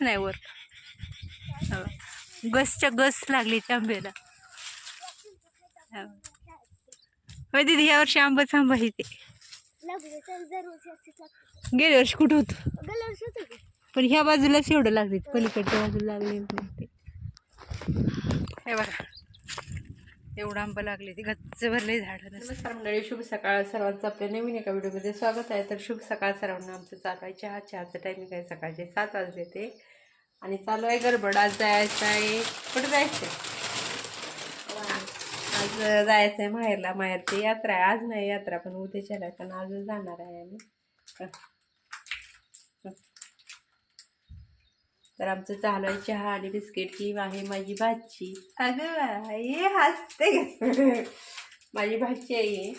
नाही वर. हो. गसच्या गस लागली त्या आंब्याला हो. होय दीदी या वर्षी आंबा आंबा येते. गेल्या वर्षी कुठं होत? पण ह्या बाजूलाच एवढं लागले पलीकडच्या बाजूला लागले नाही ते. हे बघा. एवढं आंबा लागले ते गच्च भरले झाडं नमस्कार मंडळी शुभ सकाळ. सर्वांचं आपल्या नवीन एका व्हिडिओमध्ये स्वागत आहे. तर शुभ सकाळ सर्वांना. आमचं चालू आहे चहा. चहाचं टायमिंग आहे सकाळचे सात वाजले ते. आणि चालू आहे गडबड. आज जायचं आहे. कुठं जायचं आहे आज जायचं आहे माहेरला. माहेरची यात्रा आहे. आज नाही यात्रा पण उद्याच्याला. आहे, पण आज जाणार आहे आम्ही. तर आमचं चालू आहे चहा आणि बिस्किट ही आहे माझी भाची. अगं हे हसते? माझी भाची आहे.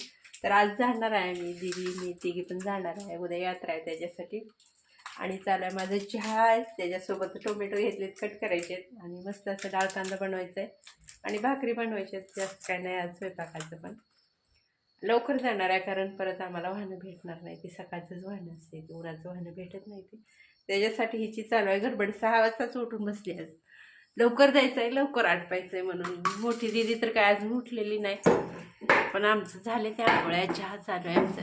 तर आज जाणार आहे मी दिदी मी तिघी पण जाणार आहे. उद्या यात्रा आहे त्याच्यासाठी. आणि चालू आहे माझं चहा. आहे त्याच्यासोबत टोमॅटो घेतलेत कट करायचे आणि मस्त असं डाळ कांदा बनवायचा आहे आणि भाकरी बनवायची आहेत जास्त काय नाही आज स्वयंपाकाचं पण. लवकर जाणार आहे कारण परत आम्हाला वाहनं भेटणार नाही. ती सकाळचंच वाहनं असते. उन्हाचं वाहनं भेटत नाही ते. त्याच्यासाठी हिची चालू आहे गडबड सहा वाजताच उठून बसली आज. लवकर जायचं आहे लवकर आटपायचं आहे म्हणून. मोठी दिदी तर काय अजून उठलेली नाही. पण आमचं झाले त्या आंघोळ्या चहा चालू आहे आमचा.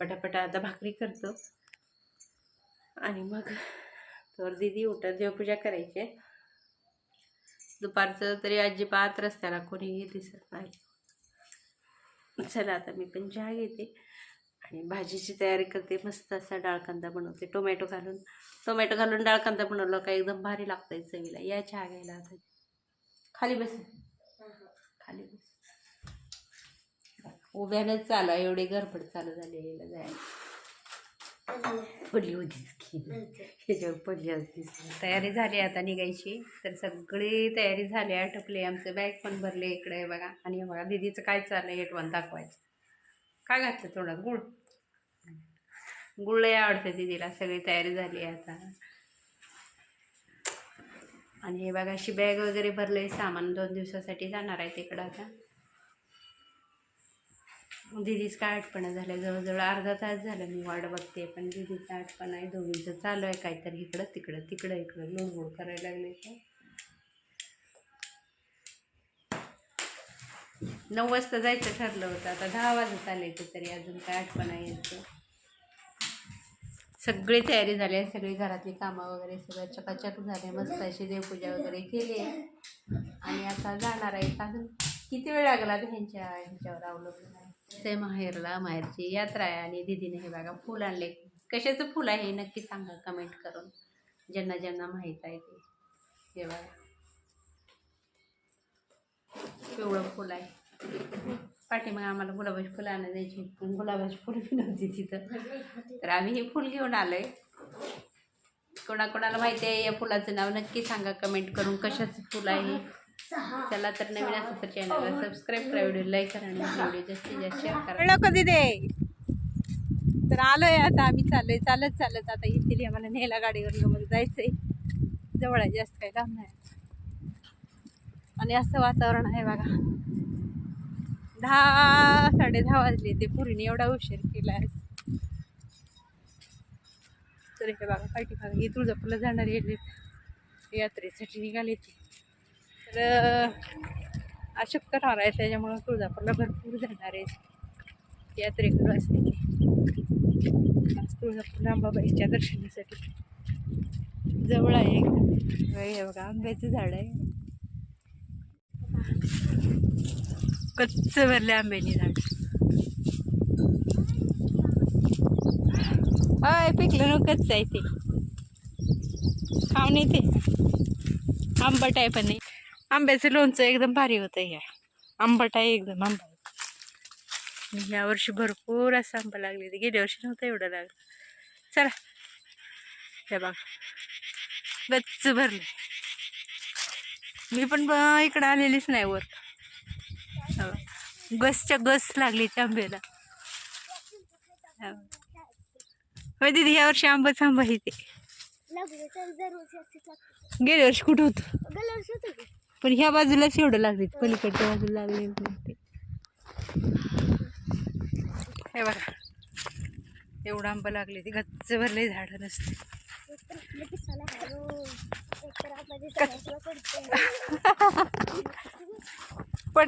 पटापटा आता भाकरी करतो. आणि मग तर दिदी उठत देवपूजा करायची आहे. दुपारचं तरी अजिबात रस्त्याला कोणीही दिसत नाही. चला आता मी पण चहा घेते. आणि भाजीची तयारी करते मस्त असा डाळकांदा बनवते. टोमॅटो घालून टोमॅटो घालून डाळकांदा बनवलं का एकदम भारी लागतंय चवीला. या चहा घ्यायला आता. खाली बस. खाली बस. उभ्यानंच चालू एवढे एवढी चालू झालेलं जायला. पडली होतीच की ह्याच्यावर पडली होतीच तयारी झाली आता निघायची. तर सगळी तयारी झाली आटपली. आमचं बॅग पण भरले इकडे बघा. आणि बघा दिदीचं काय चाललंय हेटवण दाखवायचं. काय घातलं थोडं गुळ? गुळ लय आवडते दिदीला सगळी तयारी झाली आहे आता. आणि हे बघा अशी बॅग वगैरे भरले सामान दोन दिवसासाठी जाणार आहे तिकडं आता. दिदीच काय आठपणा झालं जवळजवळ अर्धा तास झालं मी वाट बघते पण दिदीचं आठपणा आहे. दोघींचं चालू आहे काहीतरी इकडं तिकडं तिकडं इकडं लोडगोड करायला लागले तर नऊ वाजता जायचं ठरलं होतं. आता दहा वाजत आले ते तरी अजून काय आठवणा यायचं सगळी तयारी झाली आहे. सगळी घरातली कामं वगैरे सगळं चकाचक झाले मस्त अशी देवपूजा वगैरे केली आहे. आणि आता जाणार आहे अजून किती वेळ लागला तर ह्यांच्या ह्यांच्यावर अवलंबून आहे? ते माहेरला माहेरची यात्रा आहे. आणि दिदीने हे बघा फुल आणले. कशाचं फुल आहे हे नक्की सांगा कमेंट करून. ज्यांना ज्यांना माहीत आहे ते. हे बघा. पिवळं फुल आहे. पाठीमागे आम्हाला गुलाबाची फुलं आणा द्यायची पण गुलाबाची फुलं बी नव्हती तिथं. तर आम्ही हे फुल घेऊन आलोय. कोणाकोणाला माहिती आहे या फुलाचं नाव नक्की सांगा. कमेंट करून कशाचं फुल आहे चला तर नवीन असं तर चॅनलला सबस्क्राईब करा व्हिडिओ लाईक करा आणि व्हिडिओ जास्तीत जास्त शेअर करा. कधी दे? तर आलोय आता आम्ही चाललोय. चालत चालत आता येतील आम्हाला नेला गाडीवर मध्ये जायचंय. जवळ आहे जास्त काही लांब नाही. आणि असं वातावरण आहे बघा. दहा साडे दहा वाजले ते पुरीने एवढा उशीर केला आहे तर हे बघा पाठी बघा ही तुळजापूरला जाणार गेले यात्रेसाठी निघाले ते. तर अशक्त राहणार आहे त्याच्यामुळं तुळजापूरला भरपूर जाणार आहे यात्रेकडं असते आज तुळजापूरला अंबाबाईच्या दर्शनासाठी. जवळ आहे हे बघा आंब्याचं झाड आहे. कच्च भरले आंब्यानी झाड. होय पिकलं न कच्च आहे ते खाऊन येते. आंबट आहे पण नाही. आंब्याचं लोणचं एकदम भारी होतं ह्या आंबट आहे एकदम आंबा. ह्या वर्षी भरपूर असं आंबा लागले ते गेल्या वर्षी नव्हतं एवढं लागलं. चला. हे बघ. गच्च भरले मी पण इकडं आलेलीच नाही वर. गसच्या गस लागली त्या आंब्याला हो. होय दीदी या वर्षी आंबाच आंबा येते गेल्या वर्षी कुठं होतं? पण ह्या बाजूलाच एवढं लागले पलीकडच्या बाजूला लागले हे बघा. एवढं आंबा लागले ते गच्च भरले झाडं नसते. पडते